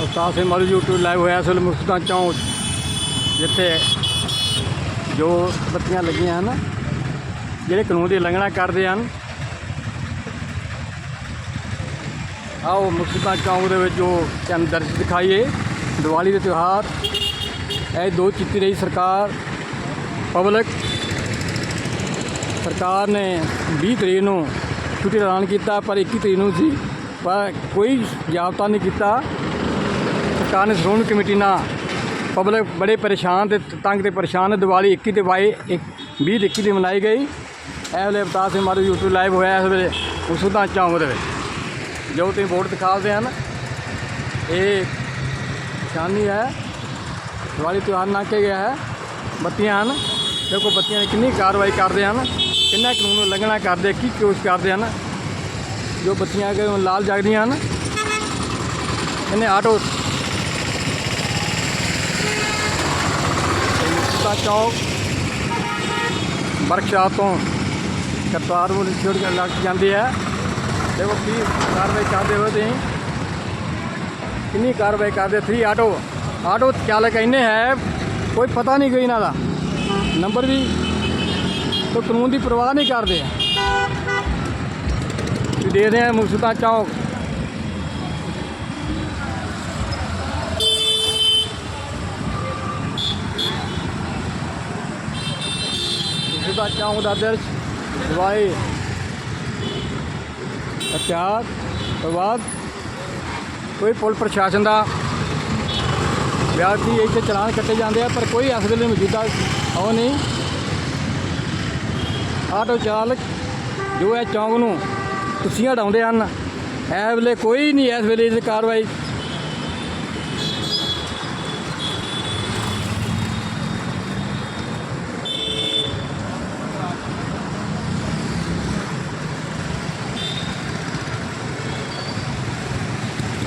ਅਵਤਾਰ ਸਿੰਘ ਮਾਰੂ YouTube live ਹੋਇਆ ਇਸ ਵੇਲੇ ਮੁਕਤਸਰ ਚੌਂਕ ਜਿੱਥੇ ਜੋ ਬੱਤੀਆਂ ਲੱਗੀਆਂ ਹਨ, ਜਿਹੜੇ ਕਾਨੂੰਨ ਦੀ ਉਲੰਘਣਾ ਕਰਦੇ ਹਨ। ਆਓ ਮੁਸਤਾਂ ਚੌਂਕ ਦੇ ਵਿੱਚ ਜੋ ਚੰਦ ਦਰਜ ਦਿਖਾਈਏ, ਦੀਵਾਲੀ ਦੇ ਤਿਉਹਾਰ, ਇਹ ਦੋ ਚਿੱਤੀ ਰਹੀ ਸਰਕਾਰ, ਪਬਲਿਕ। ਸਰਕਾਰ ਨੇ 20 ਤਰੀਕ ਨੂੰ ਛੁੱਟੀ ਐਲਾਨ ਕੀਤਾ, ਪਰ 21 ਤਰੀਕ ਨੂੰ ਸੀ, ਪਰ ਕੋਈ ਜਾਬਤਾ ਨਹੀਂ ਕੀਤਾ। ਸਰਕਾਰ ਨੇ ਸ਼੍ਰੋਮਣੀ ਕਮੇਟੀ ਨਾਲ ਪਬਲਿਕ ਬੜੇ ਪਰੇਸ਼ਾਨ ਤੇ ਤੰਗ ਤੇ ਪਰੇਸ਼ਾਨ ਦੀਵਾਲੀ 21 ਤੇ ਬਾਈ 20 ਤੇ 21 ਦੀ ਮਨਾਈ ਗਈ। ਇਹ ਵੇਲੇ ਅਵਤਾਰ ਸਿੰਘ ਮਾਰੂ YouTube ਲਾਈਵ ਹੋਇਆ ਇਸ ਵੇਲੇ। ਉਸਦਾ ਚੌਂਕ ਦੇ ਵਿੱਚ। ਜੋ ਤੁਸੀਂ ਵੋਟ ਦਿਖਾਉਂਦੇ ਹਨ ਇਹ ਨਿਸ਼ਾਨੀ ਹੈ। ਦੀਵਾਲੀ ਤਿਉਹਾਰ ਨਾ ਕੇ ਗਿਆ ਹੈ। ਬੱਤੀਆਂ ਹਨ। ਦੇਖੋ ਬੱਤੀਆਂ ਦੀ ਕਿੰਨੀ ਕਾਰਵਾਈ ਕਰਦੇ ਹਨ। ਕਿੰਨਾ ਕਾਨੂੰਨ ਉਲੰਘਣਾ ਕਰਦੇ, ਕੀ ਕੋਸ਼ਿਸ਼ ਕਰਦੇ ਹਨ। ਜੋ ਬੱਤੀਆਂ ਅਗੇ ਲਾਲ ਜਗਦੀਆਂ ਹਨ। ਇਹਨੇ ਆਟੋ ਮੁਕਤਾ ਚੌਕ। ਵਰਕਸ਼ਾਪ ਤੋਂ ਕਰਤਾਰਪੁਰ ਛੋੜ ਕੇ ਲੱਗ ਜਾਂਦੀ ਹੈ। ਦੇਖੋ ਕੀ ਕਾਰਵਾਈ ਕਰਦੇ ਹੋ ਤੁਸੀਂ। ਕਿੰਨੀ ਕਾਰਵਾਈ ਕਰਦੇ 3 ਆਟੋ। ਆਟੋ ਚਾਲਕ ਇੰਨੇ ਹੈ, ਕੋਈ ਪਤਾ ਨਹੀਂ ਕੋਈ ਇਹਨਾਂ ਦਾ। ਨੰਬਰ ਵੀ ਤੋਂ ਕਾਨੂੰਨ ਦੀ ਪਰਵਾਹ ਨਹੀਂ ਕਰਦੇ। ਵੀ ਦੇ ਰਹੇ ਆ ਮੁਕਤਸਰ ਚੌਕ। ਮੁਕਤਸਰ ਚੌਕ ਦਾ ਦਰਜ ਹਥਿਆਰ ਤੋਂ ਬਾਅਦ ਕੋਈ ਪੁਲਿਸ ਪ੍ਰਸ਼ਾਸਨ ਦਾ। ਵਿਅਕਤੀ ਇੱਥੇ ਚਲਾਨ ਕੱਟੇ ਜਾਂਦੇ ਆ, ਪਰ ਕੋਈ ਇਸ ਵੇਲੇ ਮੌਜੂਦਾ ਉਹ ਨਹੀਂ। ਆਟੋ ਚਾਲਕ ਜੋ ਹੈ ਚੌਂਕ ਨੂੰ ਤੁਸੀਆਂ ਹਟਾਉਂਦੇ ਹਨ, ਇਸ ਵੇਲੇ ਕੋਈ ਨਹੀਂ ਇਸ ਵੇਲੇ ਇਸ ਕਾਰਵਾਈ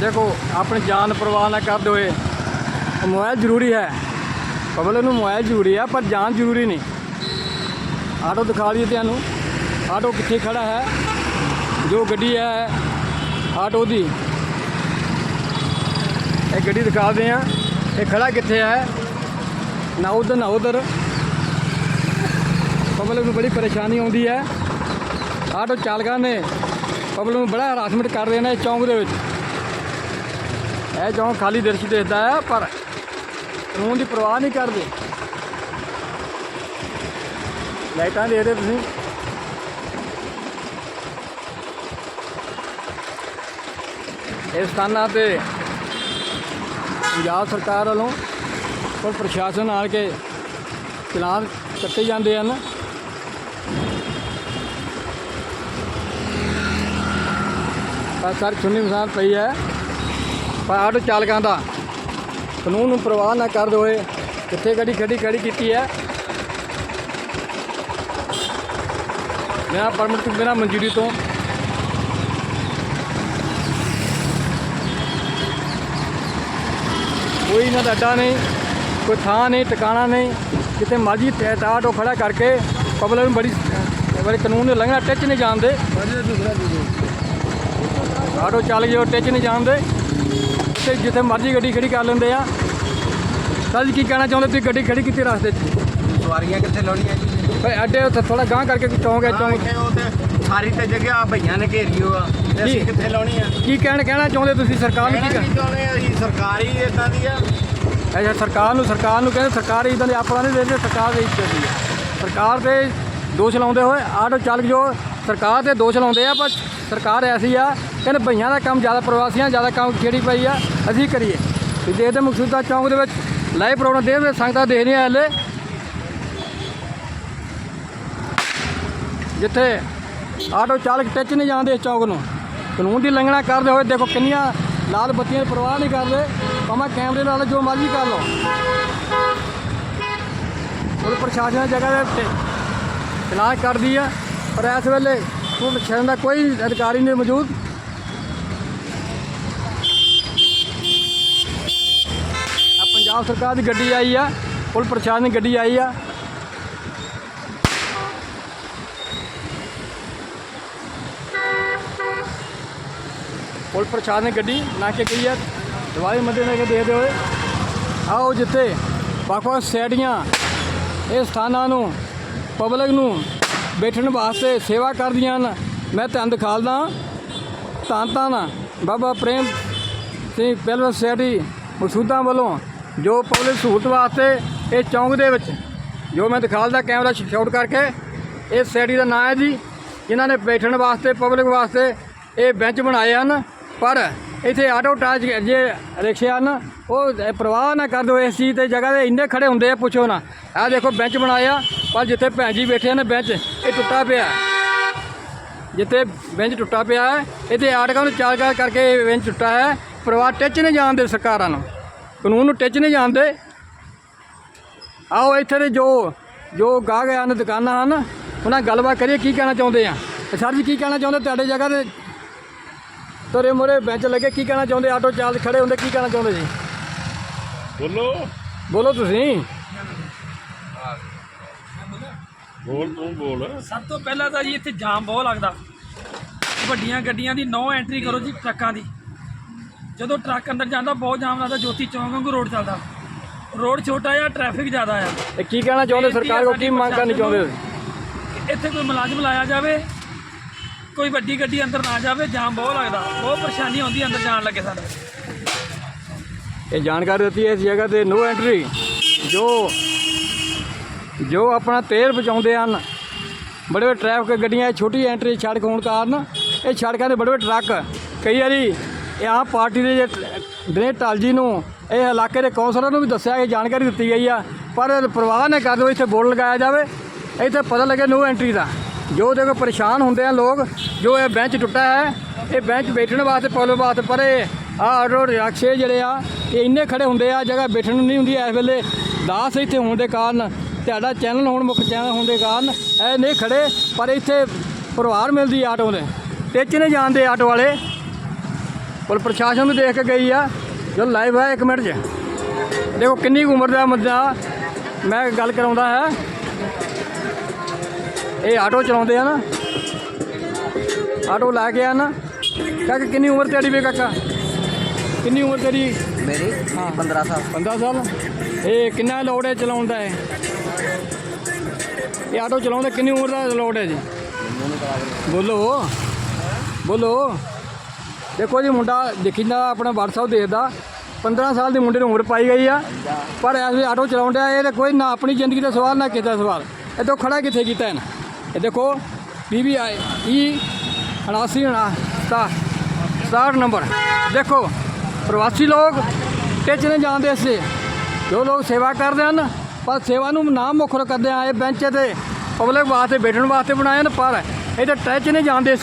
ਦੇਖੋ, ਆਪਣੀ ਜਾਨ ਪਰਵਾਹ ਨਾ ਕਰਦੇ ਹੋਏ। ਮੋਬਾਈਲ ਜ਼ਰੂਰੀ ਹੈ। ਪਬਲਿਕ ਨੂੰ ਮੋਬਾਈਲ ਜ਼ਰੂਰੀ ਹੈ, ਪਰ ਜਾਨ ਜ਼ਰੂਰੀ ਨਹੀਂ। ਆਟੋ ਦਿਖਾ ਦਈਏ ਤੁਹਾਨੂੰ। ਆਟੋ ਕਿੱਥੇ ਖੜਾ ਹੈ? ਜੋ ਗੱਡੀ ਹੈ, ਆਟੋ ਦੀ। ਇਹ ਗੱਡੀ ਦਿਖਾਦੇ ਆ ਇਹ ਖੜਾ ਕਿੱਥੇ ਹੈ? ਨਾ ਉਧਰ ਨਾ ਉਧਰ। ਪਬਲਿਕ ਨੂੰ ਬੜੀ ਪਰੇਸ਼ਾਨੀ ਆਉਂਦੀ ਹੈ। ਆਟੋ ਚਾਲਕਾਂ ਨੇ ਪਬਲਿਕ ਨੂੰ ਬੜਾ ਹਰਾਸਮੈਂਟ ਕਰ ਰਹੇ ਨੇ ਇਸ ਚੌਂਕ ਦੇ ਵਿੱਚ। ਇਹ ਚੌਂਕ ਖਾਲੀ ਦਰਸ਼ ਦੇਖਦਾ ਹੈ, ਪਰ ਕਾਨੂੰਨ ਦੀ ਪਰਵਾਹ ਨਹੀਂ ਕਰਦੇ। ਲਾਈਟਾਂ ਦੇ ਰਹੇ ਤੁਸੀਂ। ਇਸ ਸਥਾਨਾਂ ਤੇ ਪੰਜਾਬ ਸਰਕਾਰ ਵੱਲੋਂ ਪਰ ਪ੍ਰਸ਼ਾਸਨ ਆ ਕੇ ਚਲਾਨ ਕੱਟੇ ਜਾਂਦੇ ਹਨ। ਪਰ ਸਰ ਸੁਣੀ ਮਿਸਾਲ ਪਈ ਹੈ। ਪਰ ਆਟੋ ਚਾਲਕਾਂ ਦਾ ਕਾਨੂੰਨ ਨੂੰ ਪ੍ਰਵਾਹ ਨਾ ਕਰਦੇ ਹੋਏ ਕਿੱਥੇ ਗੱਡੀ ਖੜੀ ਖੜੀ ਕੀਤੀ ਹੈ। ਬਿਨਾਂ ਪਰਮਿਟ ਤੋਂ ਬਿਨਾਂ ਮਨਜ਼ੂਰੀ ਤੋਂ ਕੋਈ ਦਾ ਅੱਡਾ ਨਹੀਂ ਕੋਈ ਥਾਂ ਨਹੀਂ ਟਿਕਾਣਾ ਨਹੀਂ ਕਿਤੇ ਮਰਜ਼ੀ ਤੇ ਆਟੋ ਖੜਾ ਕਰਕੇ ਪਬਲਿਕ ਨੂੰ ਬੜੀ ਬੜੇ ਕਾਨੂੰਨ ਦੇ ਲੰਘਣਾ ਟਿੱਚ ਨਹੀਂ ਜਾਣਦੇ। ਆਟੋ ਚਾਲਕ ਜੋ ਟਿੱਚ ਨਹੀਂ ਜਾਣਦੇ। ਤੇ ਜਿੱਥੇ ਮਰਜ਼ੀ ਗੱਡੀ ਖੜੀ ਕਰ ਲੈਂਦੇ ਆ। ਕੱਲ ਕੀ ਕਹਿਣਾ ਚਾਹੁੰਦੇ ਤੁਸੀਂ ਗੱਡੀ ਖੜੀ ਕੀਤੀ ਰਸਤੇ 'ਚ? ਸਵਾਰੀਆਂ ਕਿੱਥੇ ਲਾਉਣੀਆਂ ਜੀ? ਭਾਈ ਅੱਡੇ ਉੱਥੇ ਥੋੜਾ ਗਾਂਹ ਕਰਕੇ ਕੋਈ ਚੌਂਕ ਹੈ ਚੌਂਕ। ਇੱਥੇ ਉਹ ਤੇ ਸਾਰੀ ਤੇ ਜਗ੍ਹਾ ਭਈਆਂ ਨੇ ਘੇਰੀ ਹੋ ਆ। ਤੇ ਅਸੀਂ ਜੀ। ਕਿੱਥੇ ਲਾਉਣੀ ਆ? ਕੀ ਕਹਿਣ ਕਹਿਣਾ ਚਾਹੁੰਦੇ ਤੁਸੀਂ? ਸਰਕਾਰ ਨੂੰ ਕੀ ਕਹਿਣਾ ਚਾਹੁੰਦੇ ਆ? ਅਸੀਂ ਸਰਕਾਰੀ ਇਦਾਂ ਦੀ ਆ। ਅੱਛਾ ਸਰਕਾਰ ਨੂੰ ਸਰਕਾਰ ਨੂੰ ਕਹਿੰਦੇ ਸਰਕਾਰ ਇਦਾਂ ਦੀ ਆਪਣਾ ਨਹੀਂ ਦੇਦੇ ਸਰਕਾਰ ਦੇ ਇੱਜ਼ਤ ਦੀ ਹੈ ਸਰਕਾਰ ਦੇ ਦੋਸ਼ ਲਾਉਂਦੇ ਹੋਏ ਆਟੋ ਚਾਲਕ ਜੋ ਸਰਕਾਰ ਦੇ ਦੋਸ਼ ਲਾਉਂਦੇ ਆ ਪਰ ਸਰਕਾਰ ਐਸੀ ਆ ਕਹਿੰਦੇ ਭਈਆਂ ਦਾ ਕੰਮ, ਜ਼ਿਆਦਾ ਪ੍ਰਵਾਸੀਆਂ, ਜ਼ਿਆਦਾ ਕੰਮ ਖੇੜੀ ਪਈ ਆ, ਅਸੀਂ ਕਰੀਏ। ਤੇ ਦੇਖਦੇ ਮਕਸੂਦਾ ਚੌਂਕ ਦੇ ਵਿੱਚ ਲਾਈਵ ਪ੍ਰੋਗਰਾਮ ਦੇਖਦੇ ਸੰਗਤਾਂ ਦੇਖ ਰਹੀਆਂ ਹਲੇ। ਜਿੱਥੇ ਆਟੋ ਚਾਲਕ ਟੱਚ ਨਹੀਂ ਜਾਂਦੇ ਇਸ ਚੌਂਕ ਨੂੰ। ਕਾਨੂੰਨ ਦੀ ਉਲੰਘਣਾ ਕਰਦੇ ਹੋਏ ਦੇਖੋ ਕਿੰਨੀਆਂ ਲਾਲ ਬੱਤੀਆਂ ਦੀ ਪਰਵਾਹ ਨਹੀਂ ਕਰਦੇ। ਭਾਵੇਂ ਕੈਮਰੇ ਨਾਲ ਜੋ ਮਰਜ਼ੀ ਕਰ ਲਓ। ਪੁਲਿਸ ਪ੍ਰਸ਼ਾਸਨ ਦੀ ਜਗ੍ਹਾ ਦੇ ਉੱਤੇ ਚਲਾਨ ਕਰਦੀ ਆ, ਪਰ ਇਸ ਵੇਲੇ ਪੁਲਿਸ ਸ਼ਹਿਰ ਦਾ ਕੋਈ ਅਧਿਕਾਰੀ ਨਹੀਂ ਮੌਜੂਦ ਆ ਪੰਜਾਬ ਸਰਕਾਰ ਦੀ ਗੱਡੀ ਆਈ ਆ ਪੁਲਿਸ ਪ੍ਰਸ਼ਾਸਨ ਦੀ ਗੱਡੀ ਆਈ ਆ। ਪੁਲਿਸ ਪ੍ਰਸ਼ਾਸਨ ਦੀ ਗੱਡੀ ਲਾ ਕੇ ਗਈ ਹੈ ਦਵਾਈ ਮੱਦੇ ਨੇ ਕੇ ਦੇਖਦੇ ਹੋਏ। ਆਓ ਜਿੱਥੇ ਵੱਖ ਵੱਖ ਸੋਸਾਇਟੀਆਂ ਇਹ ਸਥਾਨਾਂ ਨੂੰ, ਪਬਲਿਕ ਨੂੰ ਬੈਠਣ ਵਾਸਤੇ ਸੇਵਾ ਕਰਦੀਆਂ ਹਨ। ਮੈਂ ਤੁਹਾਨੂੰ ਦਿਖਾਲਦਾ ਧੰਨ ਧੰਨ ਬਾਬਾ ਪ੍ਰੇਮ ਸਿੰਘ ਵੈਲਫੇਅਰ ਸੋਸਾਇਟੀ ਮਸੂਦਾਂ ਵੱਲੋਂ ਜੋ ਪਬਲਿਕ ਸਹੂਲਤ ਵਾਸਤੇ ਇਹ ਚੌਂਕ ਦੇ ਵਿੱਚ, ਜੋ ਮੈਂ ਦਿਖਾਲਦਾ ਕੈਮਰਾ ਸ਼ਾਟ ਕਰਕੇ ਇਹ ਸੈਡੀ ਦਾ ਨਾਂ ਹੈ ਜੀ। ਜਿਨ੍ਹਾਂ ਨੇ ਬੈਠਣ ਵਾਸਤੇ, ਪਬਲਿਕ ਵਾਸਤੇ ਇਹ ਬੈਂਚ ਬਣਾਏ ਹਨ। ਪਰ ਇੱਥੇ ਆਟੋ ਟਾਚ ਜੇ ਰਿਕਸ਼ੇ ਹਨ, ਉਹ ਪ੍ਰਵਾਹ ਨਾ ਕਰ ਦਿਓ ਇਸ ਚੀਜ਼ ਤੇ ਜਗ੍ਹਾ ਤੇ ਇੰਨੇ ਖੜੇ ਹੁੰਦੇ ਆ, ਪੁੱਛੋ ਨਾ। ਆਹ ਦੇਖੋ ਬੈਂਚ ਬਣਾਇਆ, ਪਰ ਜਿੱਥੇ ਭੈਣ ਜੀ ਬੈਠੇ ਨੇ ਬੈਂਚ, ਇਹ ਟੁੱਟਾ ਪਿਆ। ਜਿੱਥੇ ਬੈਂਚ ਟੁੱਟਾ ਪਿਆ ਹੈ ਇਹਦੇ ਆਟਕਾਂ ਨੂੰ ਚਾਰ ਚਾਰ ਕਰਕੇ ਇਹ ਬੈਂਚ ਟੁੱਟਾ ਹੈ। ਪਰਿਵਾਰ ਟਿੱਚ ਨਹੀਂ ਜਾਣਦੇ ਸਰਕਾਰਾਂ ਨੂੰ। ਕਾਨੂੰਨ ਨੂੰ ਟਿੱਚ ਨਹੀਂ ਜਾਣਦੇ ਆਓ ਇੱਥੇ ਦੇ ਜੋ ਜੋ ਗਾਹਕ ਹਨ ਦੁਕਾਨਾਂ ਹਨ ਉਹਨਾਂ ਨਾਲ ਗੱਲਬਾਤ ਕਰੀਏ ਕੀ ਕਹਿਣਾ ਚਾਹੁੰਦੇ ਆ? ਤੇ ਸਰ ਜੀ ਕੀ ਕਹਿਣਾ ਚਾਹੁੰਦੇ? ਤੁਹਾਡੇ ਜਗ੍ਹਾ ਤੇ ਤੋਰੇ ਮੋਰੇ ਬੈਂਚ ਲੱਗੇ ਕੀ ਕਹਿਣਾ ਚਾਹੁੰਦੇ? ਆਟੋ ਚਾਲ ਖੜੇ ਹੁੰਦੇ ਕੀ ਕਹਿਣਾ ਚਾਹੁੰਦੇ ਜੀ? ਬੋਲੋ। ਬੋਲੋ ਤੁਸੀਂ। ਬੋਲ ਤੂੰ ਬੋਲ। ਸਭ ਤੋਂ ਪਹਿਲਾਂ ਤਾਂ ਜੀ ਇੱਥੇ ਜਾਮ ਬਹੁਤ ਲੱਗਦਾ। ਵੱਡੀਆਂ ਗੱਡੀਆਂ ਦੀ ਨੋ ਐਂਟਰੀ ਕਰੋ ਜੀ ਟਰੱਕਾਂ ਦੀ। ਜਦੋਂ ਟਰੱਕ ਅੰਦਰ ਜਾਂਦਾ ਬਹੁਤ ਜਾਮ ਲੱਗਦਾ ਜੋਤੀ ਚੌਂਕ ਵਾਂਗੂ ਰੋਡ ਚੱਲਦਾ। ਰੋਡ ਛੋਟਾ ਆ ਟ੍ਰੈਫਿਕ ਜ਼ਿਆਦਾ ਆ। ਇਹ ਕੀ ਕਹਿਣਾ ਚਾਹੁੰਦੇ ਸਰਕਾਰ ਕੋ ਕੀ ਮੰਗ ਕਰਨੀ ਚਾਹੁੰਦੇ ਇੱਥੇ ਕੋਈ ਮੁਲਾਜ਼ਮ ਲਾਇਆ ਜਾਵੇ ਕੋਈ ਵੱਡੀ ਗੱਡੀ ਅੰਦਰ ਨਾ ਜਾਵੇ ਜਾਮ ਬਹੁਤ ਲੱਗਦਾ। ਬਹੁਤ ਪਰੇਸ਼ਾਨੀ ਆਉਂਦੀ ਅੰਦਰ ਜਾਣ ਲੱਗੇ ਸਾਨੂੰ। ਇਹ ਜਾਣਕਾਰੀ ਦਿੱਤੀ ਹੈ ਇਸ ਜਗ੍ਹਾ ਤੇ ਨੋ ਐਂਟਰੀ ਜੋ ਜੋ ਆਪਣਾ ਤੇਲ ਬਚਾਉਂਦੇ ਹਨ ਬੜੇ ਬੜੇ ਟ੍ਰੈਫਿਕ ਗੱਡੀਆਂ ਇਹ ਛੋਟੀ ਐਂਟਰੀ ਸੜਕ ਹੋਣ ਕਾਰਨ ਇਹ ਸੜਕਾਂ ਦੇ ਬੜੇ ਬੜੇ ਟਰੱਕ ਕਈ ਵਾਰੀ ਇਹ ਆਹ ਪਾਰਟੀ ਦੇ ਜੇ ਡਰੇਨ ਟਾਲਜੀ ਨੂੰ, ਇਹ ਇਲਾਕੇ ਦੇ ਕੌਂਸਲਰ ਨੂੰ ਵੀ ਦੱਸਿਆ ਕਿ ਜਾਣਕਾਰੀ ਦਿੱਤੀ ਗਈ ਆ। ਪਰ ਪ੍ਰਵਾਹ ਨਾ ਕਰ ਦਿਓ ਇੱਥੇ ਬੋਰਡ ਲਗਾਇਆ ਜਾਵੇ, ਇੱਥੇ ਪਤਾ ਲੱਗੇ ਨੋ ਐਂਟਰੀ ਦਾ। ਜੋ ਦੇਖੋ ਪਰੇਸ਼ਾਨ ਹੁੰਦੇ ਆ ਲੋਕ, ਜੋ ਇਹ ਬੈਂਚ ਟੁੱਟਾ ਹੈ, ਇਹ ਬੈਂਚ ਬੈਠਣ ਵਾਸਤੇ ਪੌਲੋ ਵਾਸਤੇ, ਪਰ ਇਹ ਆਹ ਆਟੋ ਰਕਸ਼ੇ ਜਿਹੜੇ ਆ, ਇਹ ਇੰਨੇ ਖੜੇ ਹੁੰਦੇ ਆ, ਜਗ੍ਹਾ ਬੈਠਣ ਨੂੰ ਨਹੀਂ ਹੁੰਦੀ ਇਸ ਵੇਲੇ। ਦਾਸ ਇੱਥੇ ਹੋਣ ਦੇ ਕਾਰਨ, ਤੁਹਾਡਾ ਚੈਨਲ ਹੁਣ ਮੁੱਖ ਚੈਨਲ ਹੋਣ ਦੇ ਕਾਰਨ ਇਹ ਨਹੀਂ ਖੜੇ, ਪਰ ਇੱਥੇ ਪਰਿਵਾਰ ਮਿਲਦੀ ਆਟੋ ਦੇ। ਟਿੱਚ ਨੇ ਜਾਣਦੇ ਆਟੋ ਵਾਲੇ। ਪਰ ਪ੍ਰਸ਼ਾਸਨ ਨੂੰ ਦੇਖ ਕੇ ਗਈ ਆ ਜੋ ਲਾਈਵ ਹੈ ਇੱਕ ਮਿੰਟ 'ਚ। ਦੇਖੋ ਕਿੰਨੀ ਕੁ ਉਮਰ ਦਾ ਮੁੰਡਾ ਮੈਂ ਗੱਲ ਕਰਾਉਂਦਾ ਹੈ। ਇਹ ਆਟੋ ਚਲਾਉਂਦੇ ਆ ਨਾ। ਆਟੋ ਲਾ ਕੇ ਆ ਨਾ। ਕਾਕਾ ਕਿੰਨੀ ਉਮਰ ਤੇਰੀ ਵੇ ਕਾਕਾ? ਕਿੰਨੀ ਉਮਰ ਤੇਰੀ? ਮੇਰੀ 15 ਸਾਲ। 15 ਸਾਲ? ਇਹ ਕਿੰਨਾ ਲੋਡ ਹੈ ਚਲਾਉਣ ਦਾ ਇਹ ਇਹ ਆਟੋ ਚਲਾਉਂਦਾ ਕਿੰਨੀ ਉਮਰ ਦਾ ਲੋਡ ਹੈ ਜੀ? ਬੋਲੋ। ਬੋਲੋ। ਦੇਖੋ ਜੀ ਮੁੰਡਾ ਦੇਖੀ ਨਾ ਆਪਣਾ WhatsApp ਦੇਖਦਾ। 15 ਸਾਲ ਦੇ ਮੁੰਡੇ ਨੂੰ ਉਮਰ ਪਾਈ ਗਈ ਆ, ਪਰ ਇਸ ਵੇ ਆਟੋ ਚਲਾਉਣ ਡਿਆ, ਇਹ ਕੋਈ ਨਾ ਆਪਣੀ ਜ਼ਿੰਦਗੀ ਦਾ ਸਵਾਲ, ਨਾ ਕਿਸੇ ਸਵਾਲ। ਇਹ ਤੋਂ ਖੜਾ ਕਿੱਥੇ ਕੀਤਾ ਇਹਨਾਂ? ਇਹ ਦੇਖੋ ਪੀਵੀਆਈ ਈ 89 67 ਨੰਬਰ। ਦੇਖੋ, ਪ੍ਰਵਾਸੀ ਲੋਕ ਟਿੱਚ ਨਹੀਂ ਜਾਂਦੇ ਇਸੇ। ਜੋ ਲੋਕ ਸੇਵਾ ਕਰਦੇ ਹਨ, ਪਰ ਸੇਵਾ ਨੂੰ ਨਾਮ ਮੁੱਖ ਕਰਦੇ ਆ, ਇਹ ਬੈਂਚ ਤੇ ਪਬਲਿਕ ਵਾਸਤੇ, ਬੈਠਣ ਵਾਸਤੇ ਬਣਾਏ ਹਨ, ਪਰ ਇਹ ਤਾਂ ਟੱਚ ਨਹੀਂ ਜਾਂਦੇ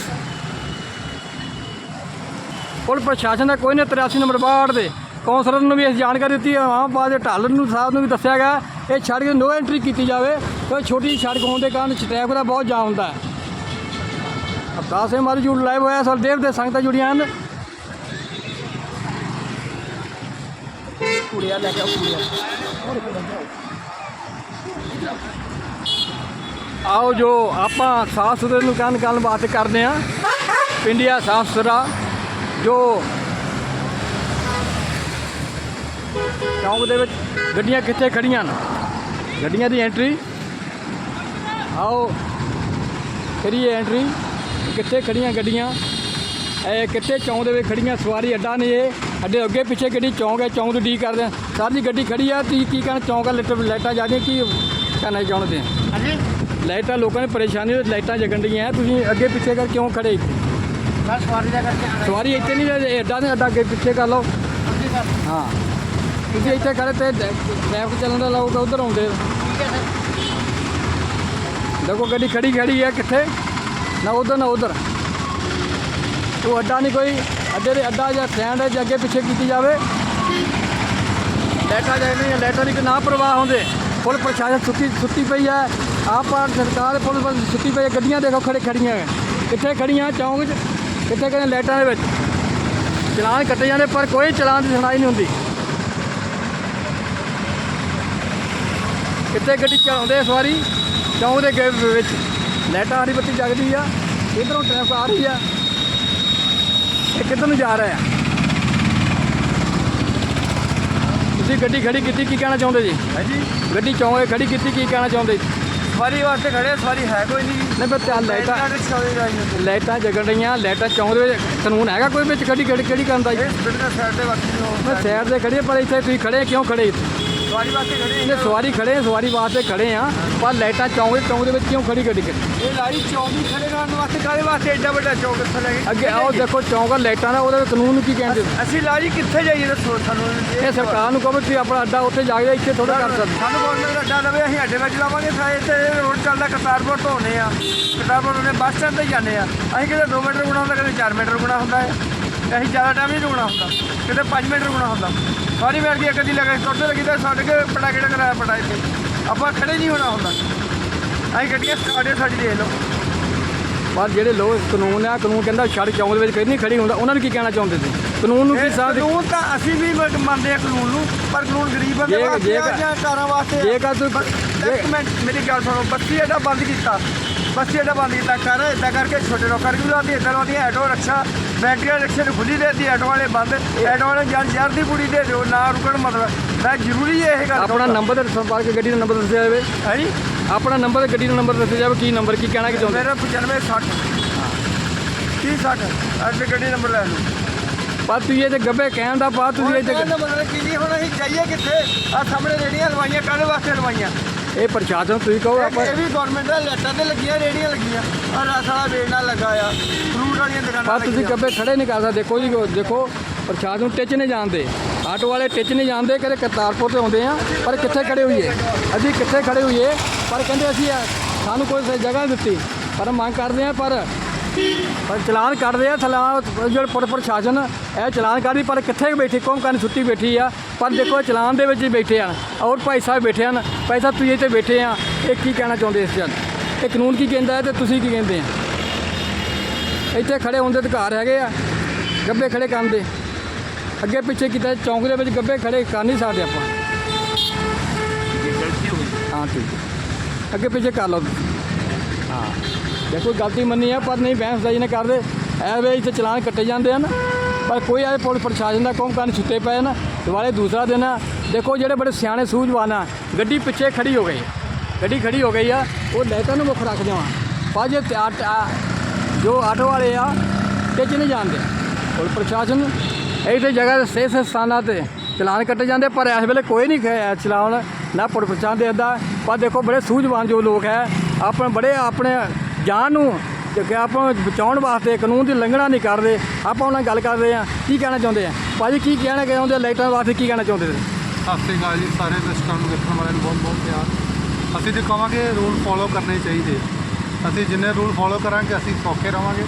ਪੁਲ ਪ੍ਰਸ਼ਾਸਨ ਦਾ ਕੋਈ ਨਹੀਂ 83 ਨੰਬਰ ਬਾੜ ਦੇ। ਕੌਂਸਲਰ ਨੂੰ ਵੀ ਇਸ ਜਾਣਕਾਰੀ ਦਿੱਤੀ ਹੈ ਆਮ ਬਾਦ ਦੇ ਢਾਲਰ ਨੂੰ ਸਾਹਿਬ ਨੂੰ ਵੀ ਦੱਸਿਆ ਗਿਆ ਇਹ ਸੜਕ ਨੋ ਐਂਟਰੀ ਕੀਤੀ ਜਾਵੇ ਕਿਉਂਕਿ ਛੋਟੀ ਜਿਹੀ ਸੜਕ ਹੋਣ ਦੇ ਕਾਰਨ ਟ੍ਰੈਫਿਕ ਦਾ ਬਹੁਤ ਜਾਮ ਹੁੰਦਾ ਹੈ। ਅਬਦਾਸ ਹੈ ਮਾਰੀ ਜੁੜ ਲਾਈਵ ਹੋਇਆ ਸਰ ਦੇਵ ਦੇ ਸੰਗਤਾਂ ਜੁੜੀਆਂ ਹਨ। ਕੁੜੀਆਂ ਲੈ ਕੇ ਆਓ ਕੁੜੀਆਂ ਆਓ ਜੋ ਆਪਾਂ ਸਾਫ਼ ਸੁਥਰੇ ਨੂੰ ਕੰਨ ਕੰਨ ਬਾਤ ਕਰਦੇ ਆ ਪਿੰਡੀਆ ਸਾਫ਼ ਸੁਥਰਾ ਜੋ ਚੌਂਕ ਦੇ ਵਿੱਚ ਗੱਡੀਆਂ ਕਿੱਥੇ ਖੜੀਆਂ ਨੇ? ਗੱਡੀਆਂ ਦੀ ਐਂਟਰੀ ਆਓ। ਕਰੀਏ ਐਂਟਰੀ ਕਿੱਥੇ ਖੜੀਆਂ ਗੱਡੀਆਂ? ਇਹ ਕਿੱਥੇ ਚੌਂਕ ਦੇ ਵਿੱਚ ਖੜੀਆਂ? ਸਵਾਰੀ ਅੱਡਾ ਨੇ ਇਹ। ਅੱਡੇ ਅੱਗੇ ਪਿੱਛੇ ਗੱਡੀ ਚੌਂਕ ਹੈ? ਚੌਂਕ ਤੋਂ ਡੀ ਕਰਦੇ ਆ ਸਰ ਜੀ ਗੱਡੀ ਖੜੀ ਆ। ਤੁਸੀਂ ਕੀ ਕਹਿਣਾ ਚੌਂਕ ਆ ਲਾਈਟਾਂ ਲਾਈਟਾਂ ਜਾਂਦੀਆਂ ਕੀ ਕਹਿਣਾ ਚਾਹੁੰਦੇ ਹਾਂਜੀ। ਲਾਈਟਾਂ ਲੋਕਾਂ ਦੀ ਪਰੇਸ਼ਾਨੀ ਲਾਈਟਾਂ ਜਗਣ ਡੀਆਂ। ਤੁਸੀਂ ਅੱਗੇ ਪਿੱਛੇ ਕਰ ਕਿਉਂ ਖੜੇ? ਇੱਥੇ ਸਵਾਰੀ ਦਾ ਕਰਕੇ ਆਣਾ ਸਵਾਰੀ ਇੱਥੇ ਨਹੀਂ ਇਹ ਨੇ ਅੱਡਾ ਅੱਗੇ ਪਿੱਛੇ ਕਰ ਲਓ। ਹਾਂ। ਤੁਸੀਂ ਇੱਥੇ ਖੜੇ ਤੇ ਟ੍ਰੈਫਿਕ ਚੱਲਣ ਦਾ ਲੋਕ ਉਧਰ ਆਉਂਦੇ। ਠੀਕ ਹੈ ਸਰ ਦੇਖੋ ਗੱਡੀ ਖੜੀ ਖੜੀ ਹੈ ਕਿੱਥੇ? ਨਾ ਉਧਰ ਨਾ ਉਧਰ। ਉਹ ਅੱਡਾ ਨਹੀਂ ਕੋਈ, ਅੱਡੇ ਦੇ ਅੱਡਾ ਜਾਂ ਸਟੈਂਡ ਹੈ ਜੇ ਅੱਗੇ ਪਿੱਛੇ ਕੀਤੀ ਜਾਵੇ। ਲੈਟਾਂ ਜਾਂਦੀਆਂ ਲੈਟਾਂ ਦੀ ਨਾ ਪ੍ਰਵਾਹ ਹੁੰਦੇ। ਪੁਲ ਪ੍ਰਸ਼ਾਸਨ ਸੁੱਤੀ ਸੁੱਤੀ ਪਈ ਹੈ। ਆਪ ਭਾਰਤ ਸਰਕਾਰ ਪੁਲ ਪਰ ਸੁੱਤੀ ਪਈ ਹੈ। ਗੱਡੀਆਂ ਦੇਖੋ ਖੜੇ ਖੜੀਆਂ ਹੈ ਕਿੱਥੇ ਖੜੀਆਂ? ਚੌਂਕ 'ਚ। ਕਿੱਥੇ ਕਿਹਨੇ ਲਾਈਟਾਂ ਦੇ ਵਿੱਚ। ਚਲਾਨ ਕੱਟੇ ਜਾਂਦੇ ਪਰ ਕੋਈ ਚਲਾਨ ਦੀ ਸੁਣਾਈ ਨਹੀਂ ਹੁੰਦੀ। ਕਿੱਥੇ ਗੱਡੀ ਚਲਾਉਂਦੇ ਸਵਾਰੀ ਚੌਂਕ ਦੇ ਗੇਟ ਵਿੱਚ। ਲਾਈਟਾਂ ਹਰੀ ਬੱਤੀ ਜਗਦੀ ਆ ਇਧਰੋਂ ਟ੍ਰੈਫਿਕ ਆ ਰਹੀ ਆ। ਇਹ ਕਿੱਧਰ ਨੂੰ ਜਾ ਰਿਹਾ ਆ? ਤੁਸੀਂ ਗੱਡੀ ਖੜੀ ਕੀਤੀ ਕੀ ਕਹਿਣਾ ਚਾਹੁੰਦੇ ਜੀ? ਹਾਂਜੀ। ਗੱਡੀ ਚੌਂਕੇ ਖੜੀ ਕੀਤੀ ਕੀ ਕਹਿਣਾ ਚਾਹੁੰਦੇ ਜੀ? ਸਵਾਰੀ ਵਾਸਤੇ ਖੜੇ ਆ, ਸਵਾਰੀ ਹੈ ਕੋਈ ਨਹੀਂ। ਨਹੀਂ ਪਰ ਚੱਲ ਲਾਈਟਾਂ ਲਾਈਟਾਂ ਜਗਣ ਰਹੀਆਂ ਲਾਈਟਾਂ ਚੌਂਕ ਦੇ ਵਿੱਚ ਕਾਨੂੰਨ ਹੈਗਾ ਕੋਈ ਵਿੱਚ? ਗੱਡੀ ਗੱਡੀ ਕਿਹੜੀ ਕਰਨ ਦਾ ਜੀ? ਇਹ ਸਪੀਡ ਦੇ ਸਾਈਡ ਤੇ ਹੋ ਮੈਂ ਸਾਈਡ ਤੇ ਖੜੀ ਪਰ ਇੱਥੇ ਤੁਸੀਂ ਖੜੇ ਕਿਉਂ ਖੜੇ ਇੱਥੇ? ਸਵਾਰੀ ਵਾਸਤੇ ਖੜੇ ਇਹਨੇ ਸਵਾਰੀ ਖੜੇ ਆ, ਸਵਾਰੀ ਵਾਸਤੇ ਖੜੇ ਆ। ਪਰ ਲਾਈਟਾਂ ਚੌਂਕ ਦੇ ਚੌਂਕ ਦੇ ਵਿੱਚ ਕਿਉਂ ਖੜੀ ਗੱਡੀ ਇਹ ਲਾਰੀ ਚੌਂਕੀ ਖੜੇ ਰਹਿਣ ਵਾਸਤੇ ਕਾਹਦੇ ਵਾਸਤੇ ਐਡਾ ਵੱਡਾ ਚੌਂਕ ਕਿੱਥੇ ਲੈ ਗਏ ਅੱਗੇ ਆਓ ਦੇਖੋ ਚੌਂਕ ਆ, ਲਾਈਟਾਂ ਦਾ ਉਹਦੇ ਕਾਨੂੰਨ ਨੂੰ ਕੀ ਕਹਿੰਦੇ? ਅਸੀਂ ਲਾਰੀ ਕਿੱਥੇ ਜਾਈਏ ਦੱਸੋ ਸਾਨੂੰ? ਇਹ ਸਰਕਾਰ ਨੂੰ ਕਹੋ ਤੁਸੀਂ ਆਪਣਾ ਅੱਡਾ ਉੱਥੇ ਜਾ ਕੇ ਇੱਥੇ ਥੋੜਾ ਕਰ ਸਕਦੇ। ਸਾਨੂੰ ਗਵਰਨਮੈਂਟ ਦਾ ਅੱਡਾ ਲਵੇ ਅਸੀਂ ਅੱਡੇ ਵਿੱਚ ਲਾਵਾਂਗੇ ਸਾਰੇ ਇੱਥੇ ਰੋਡ ਚੱਲਦਾ ਕਰਤਾਰਪੁਰ ਤੋਂ ਆਉਂਦੇ ਆ। ਕਰਤਾਰਪੁਰ ਉਹਨੇ ਬੱਸ ਸਟੈਂਡ ਤੇ ਜਾਂਦੇ ਆ। ਅਸੀਂ ਕਿਤੇ 2 ਮੀਟਰ ਗੁਣਾ ਹੁੰਦਾ ਕਦੇ 4 ਮੀਟਰ ਗੁਣਾ ਹੁੰਦਾ ਹੈ ਤੇ ਅਸੀਂ ਜ਼ਿਆਦਾ ਟਾਈਮ ਨਹੀਂ ਰੁਕਣਾ ਹੁੰਦਾ। ਕਿਤੇ 5 ਮੀਟਰ ਗੁਣਾ ਹੁੰਦਾ। ਸਾਰੀ ਬੈਠ ਕੇ ਕਦੀ ਲਗਾ ਟੁੱਟੇ ਲੱਗੀ ਤਾਂ ਸਾਡੇ ਕੇ ਪਟਾ ਕਿਹੜਾ ਕਰਾਇਆ ਪਟਾ ਇੱਥੇ। ਆਪਾਂ ਖੜੇ ਨਹੀਂ ਹੋਣਾ ਹੁੰਦਾ। ਅਸੀਂ ਗੱਡੀਆਂ ਸਟਾਰਟ ਸਾਡੀ ਦੇਖ ਲਓ। ਪਰ ਜਿਹੜੇ ਲੋਕ ਕਾਨੂੰਨ ਆ ਕਾਨੂੰਨ ਕਹਿੰਦਾ ਸੜਕ ਚੌਂਕ ਦੇ ਵਿੱਚ ਕਦੀ ਨਹੀਂ ਖੜੀ ਹੁੰਦਾ ਉਹਨਾਂ ਨੂੰ ਕੀ ਕਹਿਣਾ ਚਾਹੁੰਦੇ ਸੀ ਕਾਨੂੰਨ ਨੂੰ ਕੀ ਸਾਥ ਕਾਨੂੰਨ ਤਾਂ ਅਸੀਂ ਵੀ ਮੰਨਦੇ ਆ ਕਾਨੂੰਨ ਨੂੰ ਪਰ ਕਾਨੂੰਨ ਗਰੀਬ ਜੇ- ਵਾਸਤੇ ਆ ਜਾਂ ਕਾਰਾਂ ਵਾਸਤੇ। ਜੇਕਰ ਤੂੰ ਇੱਕ ਮਿੰਟ ਮੇਰੀ ਗੱਲ ਸੁਣੋ ਬੱਤੀ ਅੱਡਾ ਬੰਦ ਕੀਤਾ। ਬੱਤੀ ਅੱਡਾ ਬੰਦ ਕੀਤਾ ਕਰ ਇਦਾਂ ਕਰਕੇ ਛੋਟੇ ਲੋਕਾਂ ਨੂੰ ਲਾਉਂਦੀ ਇਦਾਂ ਲਾਉਂਦੀਆਂ ਆਟੋ ਰਕਸ਼ਾ। ਬੈਟਰੀ ਰਿਕਸ਼ੇ ਨੂੰ ਖੁੱਲੀ ਦੇਤੀ ਆਟੋ ਵਾਲੇ ਬੰਦ ਆਟੋ ਵਾਲੇ ਜਾਨ ਜ਼ਰ ਦੀ ਪੂੜੀ ਦੇ ਦਿਓ ਨਾ ਰੁਕਣ ਮਤਲਬ ਮੈਂ ਜ਼ਰੂਰੀ ਹੈ ਇਹ ਗੱਲ ਆਪਣਾ ਨੰਬਰ ਤੇ ਸੰਪਰਕ ਗੱਡੀ ਦਾ ਨੰਬਰ ਦੱਸਿਆ ਜਾਵੇ। ਹੈ ਜੀ? ਆਪਣਾ ਨੰਬਰ ਤੇ ਗੱਡੀ ਦਾ ਨੰਬਰ ਦੱਸਿਆ ਜਾਵੇ ਕੀ ਨੰਬਰ ਕੀ ਕਹਿਣਾ ਕੀ ਚਾਹੁੰਦੇ? ਮੇਰਾ 95 60 30 60 ਅੱਜ ਗੱਡੀ ਨੰਬਰ ਲੈ ਲਓ। ਪਰ ਤੁਸੀਂ ਇਹ ਤੇ ਗੱਬੇ ਕਹਿਣ ਦਾ ਬਾਅਦ ਤੁਸੀਂ ਇਹ ਤੇ ਮਤਲਬ ਕੀ ਨਹੀਂ ਹੁਣ ਅਸੀਂ ਜਾਈਏ ਕਿੱਥੇ? ਆ ਸਾਹਮਣੇ ਰੇੜੀਆਂ ਲਵਾਈਆਂ ਕਾਹਦੇ ਵਾਸਤੇ ਲਵਾਈਆਂ। ਇਹ ਪ੍ਰਸ਼ਾਸਨ ਤੁਸੀਂ ਕਹੋ ਆਪਾਂ ਇਹ ਵੀ ਗਵਰਨਮੈਂਟ ਦਾ ਲੈਟਾਂ ਤੇ ਲੱਗੀਆਂ ਰੇੜੀਆਂ ਲੱਗੀਆਂ। ਔਰ ਰਸ ਵਾਲਾ ਵੇਚਣਾ ਲੱਗਾ ਆ। ਫਰੂਟ ਵਾਲੀਆਂ ਦੁਕਾਨਾਂ ਪਰ ਤੁਸੀਂ ਲੱਗੀਆਂ। ਗੱਬੇ ਖੜੇ ਨਹੀਂ ਕਰ ਸਕਦੇ ਦੇਖੋ ਜੀ ਦੇਖੋ ਪ੍ਰਸ਼ਾਸਨ ਨੂੰ ਟਿੱਚ ਨਹੀਂ ਜਾਣਦੇ। ਆਟੋ ਵਾਲੇ ਟਿੱਚ ਨਹੀਂ ਜਾਣਦੇ ਕਦੇ ਕਰਤਾਰਪੁਰ ਤੇ ਆਉਂਦੇ ਆ ਪਰ ਕਿੱਥੇ ਖੜੇ ਹੋਈਏ? ਅਸੀਂ ਕਿੱਥੇ ਖੜੇ ਹੋਈਏ? ਪਰ ਕਹਿੰਦੇ ਅਸੀਂ ਆ- ਸਾਨੂੰ ਕੋਈ ਜਗ੍ਹਾ ਨਹੀਂ ਦਿੱਤੀ। ਪਰ ਮੰਗ ਕਰਦੇ ਆ ਪਰ ਪਰ ਚਲਾਨ ਕੱਢਦੇ ਆ ਚਲਾਨ ਜਿਹੜੇ ਪੁਰ ਪ੍ਰਸ਼ਾਸਨ ਇਹ ਚਲਾਨ ਕੱਢਦੀ ਪਰ ਕਿੱਥੇ ਬੈਠੀ ਕੌਮ ਕਰਨ ਸੁੱਤੀ ਬੈਠੀ ਆ? ਪਰ ਦੇਖੋ ਚਲਾਨ ਦੇ ਵਿੱਚ ਹੀ ਬੈਠੇ ਆ। ਔਰ ਭਾਈ ਸਾਹਿਬ ਬੈਠੇ ਹਨ। ਭਾਈ ਸਾਹਿਬ ਤੁਸੀਂ ਇੱਥੇ ਬੈਠੇ ਆ। ਇਹ ਕੀ ਕਹਿਣਾ ਚਾਹੁੰਦੇ ਇਸ ਜਨ? ਇਹ ਕਾਨੂੰਨ ਕੀ ਕਹਿੰਦਾ ਹੈ ਤੇ ਤੁਸੀਂ ਕੀ ਕਹਿੰਦੇ ਆ? ਇੱਥੇ ਖੜੇ ਹੋਣ ਦੇ ਅਧਿਕਾਰ ਹੈਗੇ ਆ ਗੱਬੇ ਖੜੇ ਕਰਨ ਦੇ। ਅੱਗੇ ਪਿੱਛੇ ਕਿਤੇ ਚੌਂਕ ਦੇ ਵਿੱਚ ਗੱਬੇ ਖੜੇ ਕਰ ਨਹੀਂ ਸਕਦੇ ਆਪਾਂ। ਹਾਂ ਠੀਕ। ਅੱਗੇ ਪਿੱਛੇ ਕਰ ਲਓ। ਹਾਂ। ਦੇਖੋ ਗਲਤੀ ਮੰਨੀ ਆ, ਪਰ ਨਹੀਂ, ਬਹਿਸ ਦਾ ਜਿਹਨੇ ਕਰਦੇ। ਐ ਵੇ ਇੱਥੇ ਚਲਾਨ ਕੱਟੇ ਜਾਂਦੇ ਹਨ ਪਰ ਕੋਈ ਆਏ ਪੁਲਿਸ ਪ੍ਰਸ਼ਾਸਨ ਦਾ ਕੌਮ ਕਰਨ ਸੁੱਤੇ ਪਏ ਨਾ, ਦੁਬਾਰੇ ਦੂਸਰਾ ਦਿਨ ਆ। ਦੇਖੋ ਜਿਹੜੇ ਬੜੇ ਸਿਆਣੇ ਸੂਝਵਾਨ ਆ, ਗੱਡੀ ਪਿੱਛੇ ਖੜੀ ਹੋ ਗਈ। ਗੱਡੀ ਖੜੀ ਹੋ ਗਈ ਆ, ਉਹ ਲਾਈਟਾਂ ਨੂੰ ਮੁੱਖ ਰੱਖ ਦੇਵਾਂ ਪਰ ਜੇ ਆਟ- ਜੋ ਆਟੋ ਵਾਲੇ ਆ, ਟਿੱਚ ਨਹੀਂ ਜਾਣਦੇ ਪੁਲਿਸ ਪ੍ਰਸ਼ਾਸਨ ਇੱਥੇ ਜਗ੍ਹਾ ਤੇ ਸੇ ਸੇ ਸਥਾਨਾਂ ਤੇ ਚਲਾਨ ਕੱਟੇ ਜਾਂਦੇ, ਪਰ ਇਸ ਵੇਲੇ ਕੋਈ ਨਹੀਂ ਚਲਾਉਣ ਨਾ ਪੁਲਿਸ ਪ੍ਰਸ਼ਾਸਨ ਦੇ ਅੱਦਾ ਪਰ ਦੇਖੋ ਬੜੇ ਸੂਝਵਾਨ ਜੋ ਲੋਕ ਹੈ, ਆਪਣੇ ਬੜੇ ਆਪਣੇ ਜਾਨ ਨੂੰ ਕਿ ਆਪਾਂ ਨੂੰ ਬਚਾਉਣ ਵਾਸਤੇ ਕਾਨੂੰਨ ਦੀ ਉਲੰਘਣਾ ਨਹੀਂ ਕਰਦੇ ਆਪਾਂ ਉਹਨਾਂ ਨਾਲ ਗੱਲ ਕਰਦੇ ਆ ਕੀ ਕਹਿਣਾ ਚਾਹੁੰਦੇ ਆ? ਭਾਜੀ ਕੀ ਕਹਿਣਾ ਚਾਹੁੰਦੇ ਲਾਈਟਾਂ ਵਾਸਤੇ ਕੀ ਕਹਿਣਾ ਚਾਹੁੰਦੇ ਤੁਸੀਂ? ਸਤਿ ਸ਼੍ਰੀ ਅਕਾਲ ਜੀ ਸਾਰੇ ਦਰਸ਼ਕਾਂ ਨੂੰ ਦੇਖਣ ਵਾਲਿਆਂ ਨੂੰ ਬਹੁਤ ਬਹੁਤ ਪਿਆਰ। ਅਸੀਂ ਤੇ ਕਹਾਂਗੇ ਰੂਲ ਫੋਲੋ ਕਰਨੇ ਚਾਹੀਦੇ। ਅਸੀਂ ਜਿੰਨੇ ਰੂਲ ਫੋਲੋ ਕਰਾਂਗੇ ਅਸੀਂ ਸੌਖੇ ਰਵਾਂਗੇ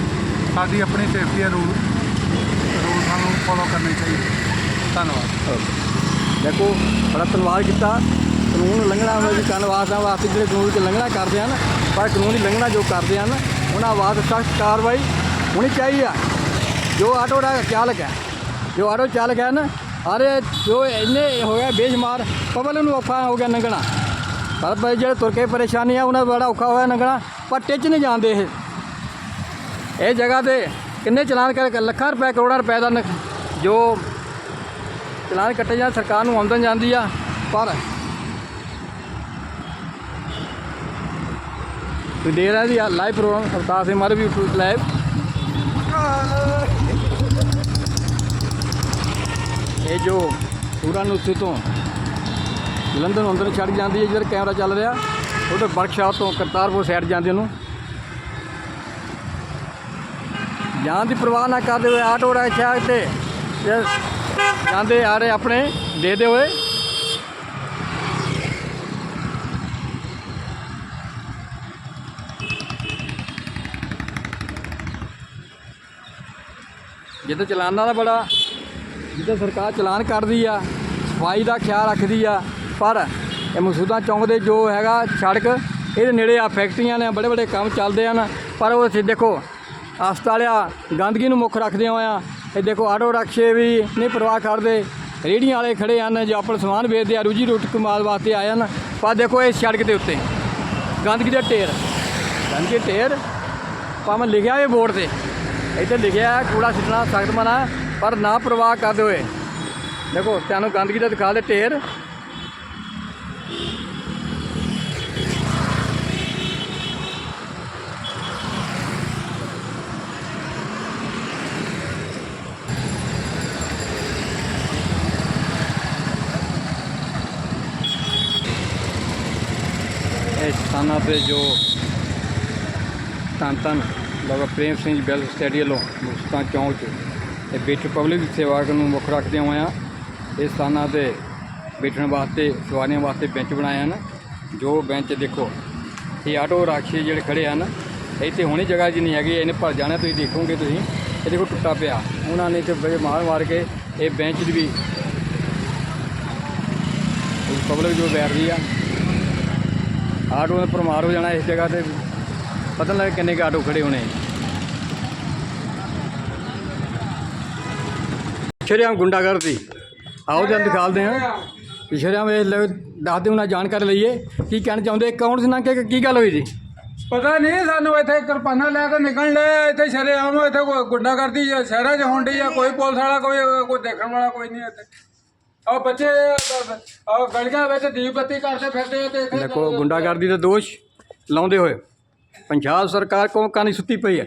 ਸਾਡੀ ਆਪਣੀ ਸੇਫਟੀ ਹੈ ਰੂਲ। ਰੂਲ ਸਾਨੂੰ ਫੋਲੋ ਕਰਨੇ ਚਾਹੀਦੇ। ਧੰਨਵਾਦ। ਦੇਖੋ ਬੜਾ ਧੰਨਵਾਦ ਕੀਤਾ। ਕਾਨੂੰਨ ਲੰਘਣਾ ਹੋਵੇ ਵੀ ਧੰਨਵਾਦਾਂ ਵਾਸਤੇ ਜਿਹੜੇ ਕਾਨੂੰਨ ਦੀ ਲੰਘਣਾ ਕਰਦੇ ਹਨ, ਪਰ ਕਾਨੂੰਨੀ ਲੰਘਣਾ ਜੋ ਕਰਦੇ ਹਨ, ਉਹਨਾਂ ਵਾਸਤੇ ਸਖਤ ਕਾਰਵਾਈ ਹੋਣੀ ਚਾਹੀਦੀ ਆ। ਜੋ ਆਟੋ ਦਾ ਚਾਲਕ ਹੈ, ਜੋ ਆਟੋ ਚਾਲਕ ਹੈ ਨਾ, ਅਰੇ ਜੋ ਇੰਨੇ ਹੋ ਗਿਆ ਬੇਸ਼ਮਾਰ, ਪਬਲਿਕ ਨੂੰ ਔਖਾ ਹੋ ਗਿਆ ਲੰਘਣਾ। ਪਰ ਭਾਈ ਜਿਹੜੇ ਤੁਰ ਕੇ ਪਰੇਸ਼ਾਨੀ ਆ, ਉਹਨਾਂ ਦਾ ਬੜਾ ਔਖਾ ਹੋਇਆ ਲੰਘਣਾ, ਪਰ ਟਿੱਚ ਨਹੀਂ ਜਾਂਦੇ ਇਹ। ਇਹ ਜਗ੍ਹਾ ਤੇ ਕਿੰਨੇ ਚਲਾਨ ਕਰ, ਲੱਖਾਂ ਰੁਪਏ, ਕਰੋੜਾਂ ਰੁਪਏ ਦਾ ਨੁਕ- ਜੋ ਚਲਾਨ ਕੱਟੇ ਜਾਂ ਸਰਕਾਰ ਨੂੰ ਆਮਦਨ ਜਾਂਦੀ ਆ, ਪਰ ਤੁਸੀਂ ਦੇਖ ਰਹੇ ਜੀ ਲਾਈਵ ਪ੍ਰੋਗਰਾਮ ਅਵਤਾਰ ਸਿੰਘ ਮਾਰੇ ਵੀ YouTube ਲਾਈਵ ਇਹ ਜੋ ਪੂਰਾ ਨੁੱਥੇ ਤੋਂ ਜਲੰਧਰ ਨੂੰ ਅੰਦਰ ਛੱਡ ਜਾਂਦੀ ਹੈ ਜਿੱਧਰ ਕੈਮਰਾ ਚੱਲ ਰਿਹਾ ਉਧਰ ਵਰਕਸ਼ਾਪ ਤੋਂ ਕਰਤਾਰਪੁਰ ਸਾਈਡ ਜਾਂਦੇ ਉਹਨੂੰ। ਜਾਨ ਦੀ ਪਰਵਾਹ ਨਾ ਕਰਦੇ ਹੋਏ ਆਟੋ ਰਿਕਸ਼ਾ ਤੇ ਜਾਂਦੇ ਆ ਰਹੇ ਆਪਣੇ ਦੇਦੇ ਹੋਏ। ਜਿੱਦਾਂ ਚਲਾਨਾਂ ਦਾ ਬੜਾ, ਜਿੱਦਾਂ ਸਰਕਾਰ ਚਲਾਨ ਕਰਦੀ ਆ, ਸਫ਼ਾਈ ਦਾ ਖਿਆਲ ਰੱਖਦੀ ਆ, ਪਰ ਇਹ ਮਸੂਦਾ ਚੌਂਕ ਦੇ ਜੋ ਹੈਗਾ ਸੜਕ, ਇਹਦੇ ਨੇੜੇ ਆ ਫੈਕਟਰੀਆਂ ਨੇ, ਬੜੇ ਬੜੇ ਕੰਮ ਚੱਲਦੇ ਹਨ, ਪਰ ਉਹ ਇੱਥੇ ਦੇਖੋ ਹਸਪਤਾਲਿਆ ਗੰਦਗੀ ਨੂੰ ਮੁੱਖ ਰੱਖਦੇ ਹੋਇਆ ਇਹ ਦੇਖੋ ਆਟੋ ਰਕਸ਼ੇ ਵੀ ਨਹੀਂ ਪਰਵਾਹ ਕਰਦੇ, ਰੇਹੜੀਆਂ ਵਾਲੇ ਖੜੇ ਹਨ, ਜੋ ਆਪਣਾ ਸਮਾਨ ਵੇਚਦੇ ਆ ਰੋਜੀ ਰੋਟੀ ਕਮਾਉਣ ਵਾਸਤੇ ਆਏ ਹਨ, ਪਰ ਦੇਖੋ ਇਹ ਸੜਕ ਦੇ ਉੱਤੇ, ਗੰਦਗੀ ਦਾ ਢੇਰ, ਗੰਦਗੀ ਢੇਰ, ਭਾਵੇਂ ਲਿਖਿਆ ਇਹ ਬੋਰਡ ਤੇ ਇੱਥੇ ਲਿਖਿਆ ਕੂੜਾ ਸਿੱਟਣਾ ਸਖਤ ਮਨਾ, ਪਰ ਨਾ ਪ੍ਰਵਾਹ ਕਰਦੇ ਹੋਏ। ਦੇਖੋ, ਤੁਹਾਨੂੰ ਗੰਦਗੀ ਦਾ ਦਿਖਾ ਦੇ ਢੇਰ। ਇਹ ਸਥਾਨਾਂ ਤੇ ਜੋ ਧੰਨ ਧੰਨ ਬਾਬਾ ਪ੍ਰੇਮ ਸਿੰਘ ਬੈਲ ਸਟੇਡੀਅਮ ਵੱਲੋਂ ਮੁਸਤਾਂ ਚੌਂਕ 'ਚ ਇਹ ਵਿੱਚ ਪਬਲਿਕ ਸੇਵਾ ਨੂੰ ਮੁੱਖ ਰੱਖਦੇ ਹੋਇਆ ਇਸ ਸਥਾਨਾਂ ਤੇ ਬੈਠਣ ਵਾਸਤੇ, ਸਵਾਰੀਆਂ ਵਾਸਤੇ ਬੈਂਚ ਬਣਾਏ ਹਨ। ਜੋ ਬੈਂਚ ਦੇਖੋ, ਇਹ ਆਟੋ ਰਾਖੀ ਜਿਹੜੇ ਖੜੇ ਹਨ, ਇੱਥੇ ਹੋਣੀ ਜਗ੍ਹਾ ਜੀ ਨਹੀਂ ਹੈਗੀ, ਇਹਨੇ ਭਰ ਜਾਣਾ, ਤੁਸੀਂ ਦੇਖੋਗੇ ਤੁਸੀਂ। ਇਹ ਦੇਖੋ ਟੁੱਟਾ ਪਿਆ। ਉਹਨਾਂ ਨੇ ਇੱਥੇ ਬੜੇ ਮਾਰ ਮਾਰ ਕੇ ਇਹ ਬੈਂਚ ਦੀ ਵੀ ਪਬਲਿਕ ਜੋ ਬੈਠ ਰਹੀ ਆ, ਆਟੋ ਨੇ ਪਰਮਾਰ ਹੋ ਜਾਣਾ ਇਸ ਜਗ੍ਹਾ ਤੇ। ਪਤਾ ਲੱਗਾ ਕਿੰਨੇ ਕੁ ਆਟੋ ਖੜੇ ਹੋਣੇ। ਸ਼ਰਿਆਮ ਗੁੰਡਾਗਰਦੀ। ਆਓ ਜਨ ਦਿਖਾਲਦੇ ਹਾਂ। ਸ਼ਰਿਆਮ ਇਹ ਲੈ- ਦੱਸ ਦਿਓ ਨਾ ਜਾਣਕਾਰੀ ਲਈਏ ਕੀ ਕਹਿਣਾ ਚਾਹੁੰਦੇ ਕੌਣ ਸੀ ਨਾ ਕਿ ਕੀ ਗੱਲ ਹੋਈ ਜੀ? ਪਤਾ ਨਹੀਂ ਸਾਨੂੰ ਇੱਥੇ ਕਿਰਪਾਨਾਂ ਲੈ ਕੇ ਨਿਕਲਣ ਲੈ ਇੱਥੇ ਸ਼ਰੇਆਮ ਇੱਥੇ ਕੋਈ ਗੁੰਡਾ ਕਰਦੀ ਆ ਸ਼ਹਿਰਾਂ 'ਚ ਹੁੰਦੀ ਆ ਕੋਈ ਪੁਲਿਸ ਵਾਲਾ ਕੋਈ ਕੋਈ ਦੇਖਣ ਵਾਲਾ ਕੋਈ ਨਹੀਂ ਇੱਥੇ। ਆ ਬੱਚੇ ਆ ਗਲੀਆਂ ਵਿੱਚ ਦੀਪ ਬੱਤੀ ਕਰਦੇ ਫਿਰਦੇ ਆ ਤੇ ਦੇਖੋ ਗੁੰਡਾਗਰਦੀ ਦਾ ਦੋਸ਼ ਲਾਉਂਦੇ ਹੋਏ। ਪੰਜਾਬ ਸਰਕਾਰ ਕੋਲ ਕਾਨੀ ਸੁੱਤੀ ਪਈ ਹੈ।